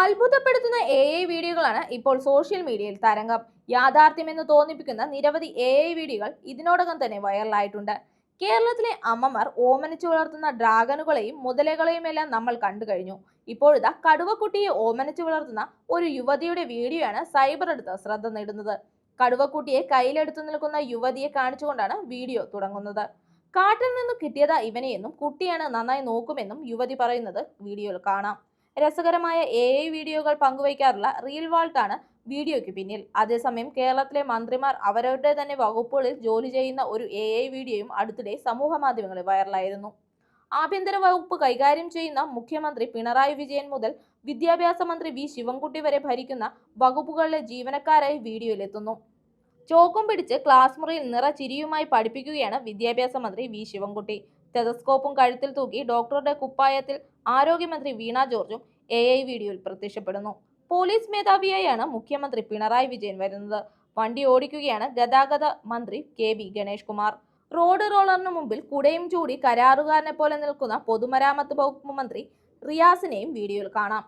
അത്ഭുതപ്പെടുത്തുന്ന A I വീഡിയോകളാണ് ഇപ്പോൾ social മീഡിയയിൽ തരംഗം. യാഥാർത്ഥ്യമെന്ന് തോന്നിപ്പിക്കുന്ന നിരവധി എ ഐ വീഡിയോകൾ ഇതിനോടകം തന്നെ വൈറലായിട്ടുണ്ട്. കേരളത്തിലെ അമ്മമാർ ഓമനിച്ചു വളർത്തുന്ന ഡ്രാഗനുകളെയും മുതലകളെയും എല്ലാം നമ്മൾ കണ്ടു കഴിഞ്ഞു. ഇപ്പോഴിതാ കടുവക്കുട്ടിയെ ഓമനിച്ചു വളർത്തുന്ന ഒരു യുവതിയുടെ വീഡിയോയാണ് സൈബർ എടുത്ത് ശ്രദ്ധ നേടുന്നത്. കടുവക്കുട്ടിയെ കയ്യിലെടുത്തു നിൽക്കുന്ന യുവതിയെ കാണിച്ചുകൊണ്ടാണ് വീഡിയോ തുടങ്ങുന്നത്. കാട്ടിൽ നിന്ന് കിട്ടിയതാ ഇവനെയെന്നും കുട്ടിയാണ് നന്നായി നോക്കുമെന്നും യുവതി പറയുന്നത് വീഡിയോയിൽ കാണാം. രസകരമായ എ ഐ വീഡിയോകൾ പങ്കുവയ്ക്കാറുള്ള റീൽ വാൾട്ടാണ് വീഡിയോയ്ക്ക് പിന്നിൽ. അതേസമയം കേരളത്തിലെ മന്ത്രിമാർ അവരവരുടെ തന്നെ വകുപ്പുകളിൽ ജോലി ചെയ്യുന്ന ഒരു എ ഐ വീഡിയോയും അടുത്തിടെ സമൂഹ മാധ്യമങ്ങളിൽ വൈറലായിരുന്നു. ആഭ്യന്തര വകുപ്പ് കൈകാര്യം ചെയ്യുന്ന മുഖ്യമന്ത്രി പിണറായി വിജയൻ മുതൽ വിദ്യാഭ്യാസ മന്ത്രി വി ശിവൻകുട്ടി വരെ ഭരിക്കുന്ന വകുപ്പുകളിലെ ജീവനക്കാരായി വീഡിയോയിലെത്തുന്നു. ചോക്കും പിടിച്ച് ക്ലാസ് മുറിയിൽ നിറ ചിരിയുമായി പഠിപ്പിക്കുകയാണ് വിദ്യാഭ്യാസ മന്ത്രി വി ശിവൻകുട്ടി. ടെലസ്കോപ്പും കഴുത്തിൽ തൂക്കി ഡോക്ടറുടെ കുപ്പായത്തിൽ ആരോഗ്യമന്ത്രി വീണ ജോർജും എ ഐ വീഡിയോയിൽ പ്രത്യക്ഷപ്പെടുന്നു. പോലീസ് മേധാവിയായാണ് മുഖ്യമന്ത്രി പിണറായി വിജയൻ വരുന്നത്. വണ്ടി ഓടിക്കുകയാണ് ഗതാഗത മന്ത്രി K B Ganesh Kumar road റോളറിന് മുമ്പിൽ കുടയും ചൂടി കരാറുകാരനെ പോലെ നിൽക്കുന്ന പൊതുമരാമത്ത് വകുപ്പ് മന്ത്രി റിയാസിനെയും വീഡിയോയിൽ കാണാം.